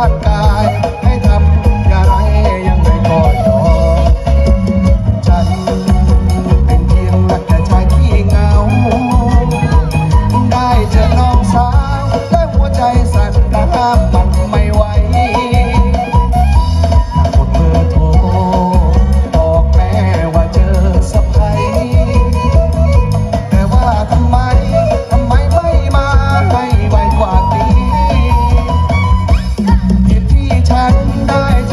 อนกาย ให้ทำอย่าไรยังไม่กอมฉัเป็นเพียงนักแต่ชามีเหงา ได้เจอน้องสาวแต่หัวใจสั่นระหั ฉันได้